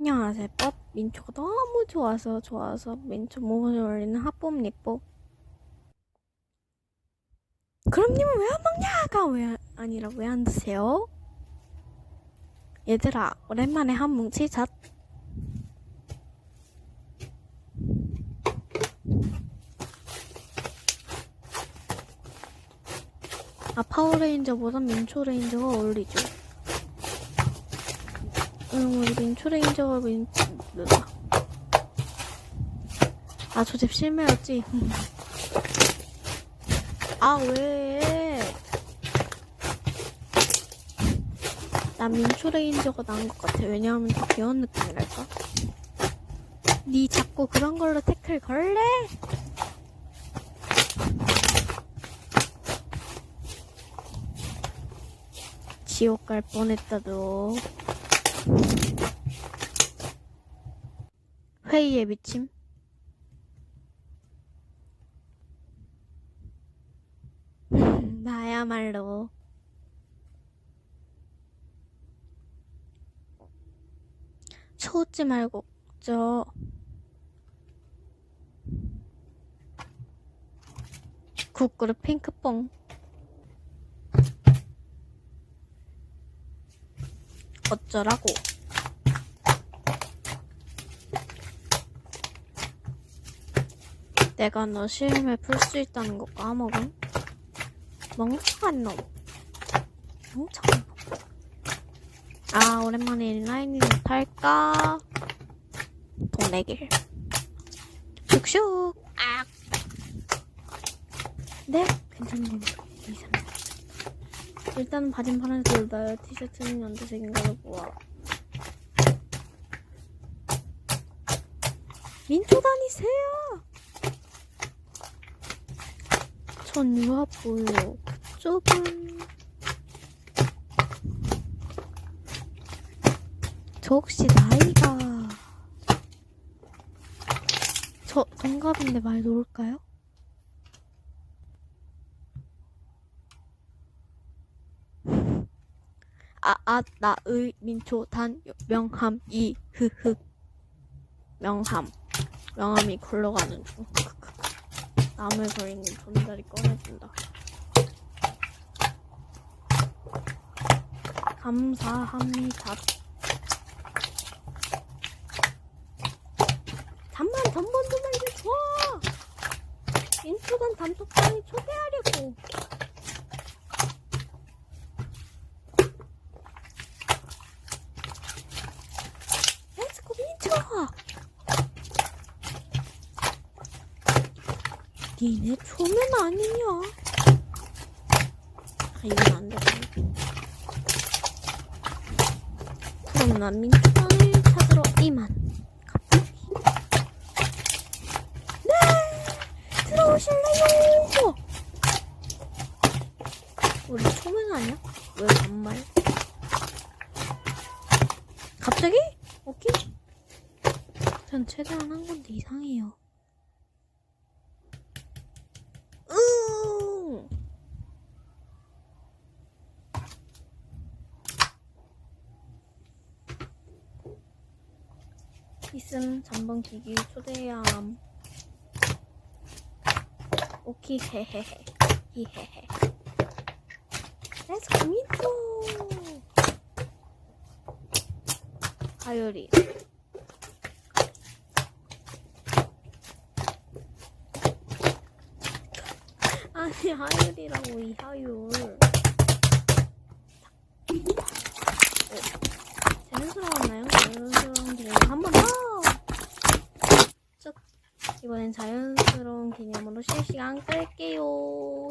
안녕하세요. 법 민초가 너무 좋아서 좋아서 민초 모험을 올리는 합법 리법. 그럼 님은 왜 안 먹냐가 왜 아니라 왜 안 드세요? 얘들아 오랜만에 한 뭉치 잣. 아 파워레인저보다 민초레인저가 어울리죠. 응, 민초레인저가 민, 누나. 아, 조셉 실매였지? 아, 왜? 나 민초레인저가 나은 것 같아. 왜냐하면 더 귀여운 느낌이랄까? 니 자꾸 그런 걸로 태클 걸래? 지옥 갈 뻔했다, 너. 회의에 미침. 나야말로. 쳐웃지 말고, 저. 국그릇 핑크뽕. 어쩌라고. 내가 너 시험에 풀 수 있다는 거 까먹음? 멍청한 놈. 멍청한 놈. 아, 오랜만에 인라인이 탈까? 동네길. 슉슉. 아. 네, 괜찮네. 이상. 일단 바진 파란색 나요. 티셔츠는 연두색인 걸로 보아. 민초 다니세요. 전 유아보요. 좁은. 저 혹시 나이가 저 동갑인데 말 놓을까요? 아, 아, 나, 의, 민초, 단, 명함, 이, 흐, 흐. 명함. 명함이 굴러가는 중. 나무에 걸린 돈다리 꺼내준다. 감사합니다. 잠만 전번 좀 알려줘! 인초단 단톡방에 초대하려고 민초! 니네 초면 아니냐? 아, 이건 안 되네. 그럼 난 민초단을 찾으러 이만. 네! 들어오실래요? 우리 초면 아니야? 왜 반말? 갑자기? 오케이. 전 최대한 한 건데 이상해요. 응. 있음 전번 기기 초대함. 오키 헤헤헤 히헤헤. Let's come into. 하율이. 아니 하율이라고 이 하율. 어, 자연스러웠나요? 자연스러운 기념 한번 더. 쭉. 이번엔 자연스러운 기념으로 실시간 끌게요.